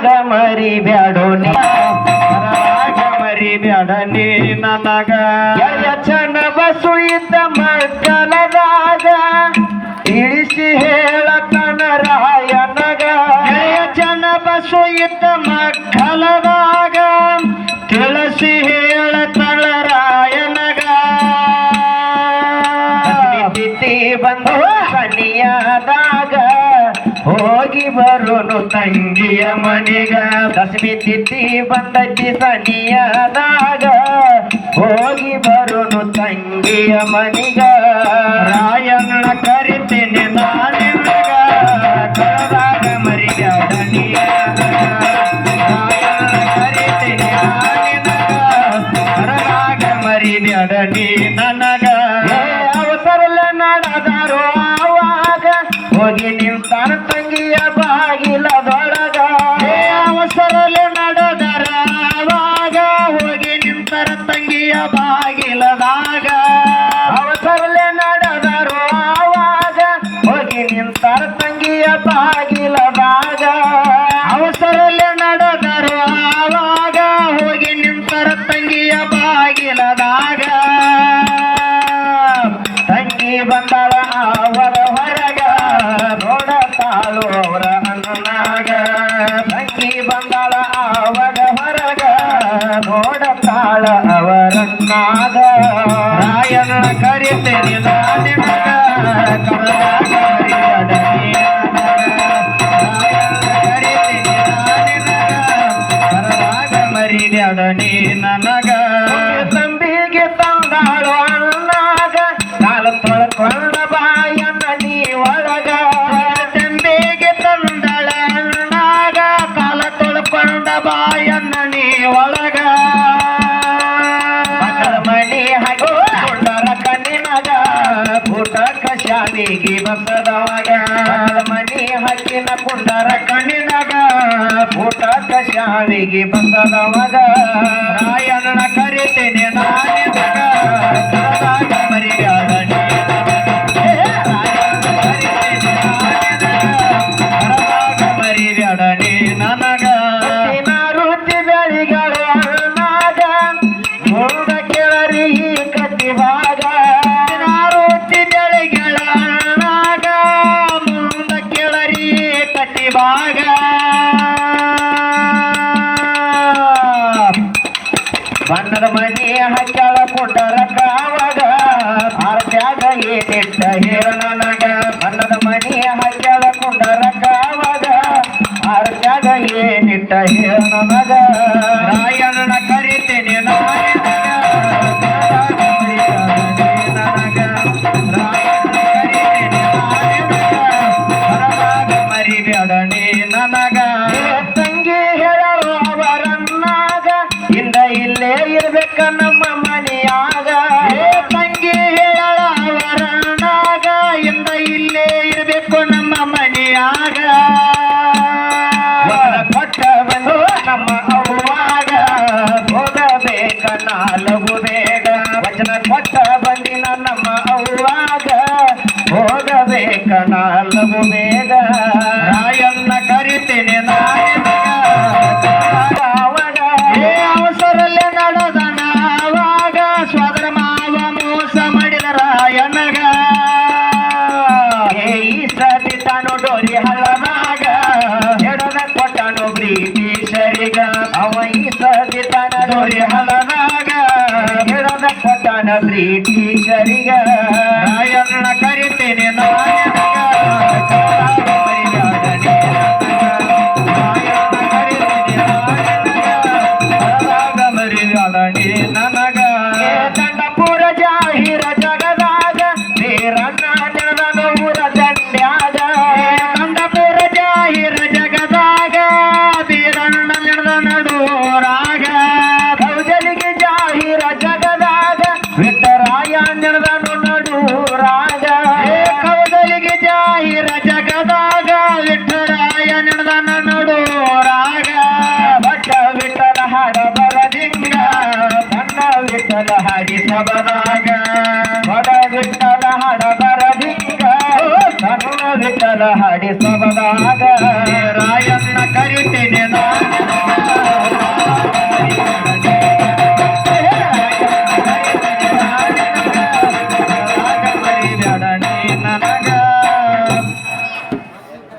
ಮರಿ ಬ್ಯಾಡೋ ನೀ ಮರಿ ಬ್ಯಾಡ ನೀ ನನಗ. ಚನ ಬಸು ಇದ್ದ ಮಕ್ಕಳದಾಗ ಇಳಿಸಿ ಹೇಳತನ ರಾಯನಗ. ಜನ ಬಸು ಇದ್ದ ಮಕ್ಕಳದಾಗ ತಿಳಿಸಿ ಹೇಳತನ ರಾಯನಗ. ಬಂದು ಹೋಗಿ ಬರೋನು ತಂಗಿಯ ಮನೆಗ. ದಶಮಿ ತಿಥಿ ಬಂದೈತಿ ಸನಿಯಾದಾಗ. ಹೋಗಿ ಬರೋನು ತಂಗಿಯ ಮನಿಗ. ಬಾಗಿಲದೊಳಗ ನೋಡತಾಳು ಅವರ ಅನ್ನನಾಗ ತಂಗಿ ಬಂದಳ ಅವರ ಹೊರಗ ನೋಡತಾಳ ಅವರನ್ನಾಗ ರಾಯನ ಕರಿತೇನೆ ನಾನೇ ಮಗ ಕರದಾಗ ಮರಿಯಡ ನೀಯ ಮರಿಬ್ಯಾಡ ನೀ ನನಗ ಶಾಮಿಗೆ ಬಸದವಾಗ ಮನಿ ಹಕ್ಕಿನ ಕುಂದರ ಕಣ್ಣಿನಾಗ ಪುಟ ಶಾಮಿಗೆ ಬಂದದವಾಗ ರಾಯಣ್ಣ ಕರಿತೇನೆ ನಾನೇ ಬಣ್ಣದ ಮನಿ ಹಚ್ಚಳ ಪುಟ್ಟರ ಕಾವಾಗ ಆರ್ತ್ಯಾಗ ಏನಿಟ್ಟ ಹೇಳ ನನಗ ಬಣ್ಣದ ಮನಿ ಹಚ್ಚಳ ಕುಂಡರ ಕಾವಾಗ ಆರ್ತ್ಯಾಗ ಏನಿಟ್ಟ ಹೇಳ ನನಗ ವಚನ ಕೊಟ್ಟ ಬಂದಿನ ನಮ್ಮ ಅವ್ವಾಗ ಹೋಗಬೇಕ ನಾಲ್ಕು ಬೇಗ. ರಾಯನ್ನ ಕರಿತೇನೆ ಏ ಅವಸರಲ್ಲೇ ಮೋಸ ಮಾಡಿದ ರಾಯಣ್ಣಗ. ಏ ಈ ಸತಿ ತಾನು ಡೋರಿ ಕೊಟ್ಟನ ಬ್ರಿಟಿಷರಿಗ ರಾಯಣ್ಣ ವಿಠರಾಯ ನಡು ರಾಜ. ಕೌದಲಿಗೆ ಜಾಹಿರ ಜಗದಾಗ ವಿಠರಾಯ ನಿನ್ನದನ ನಡು ರಾಜ ಭಟ್ಟ ವಿಠಲ ಹಾಡ ಬರದಿಂಗ ನನ್ನ ವಿಠಲ ಹಾಡಿ ಸಬದಾಗ ಬಡ ವಿಠಲ ಹಾಡ ಬರದಿಂಗ ನನ್ನ ವಿಠಲ ಹಾಡಿ ಸಬದಾಗ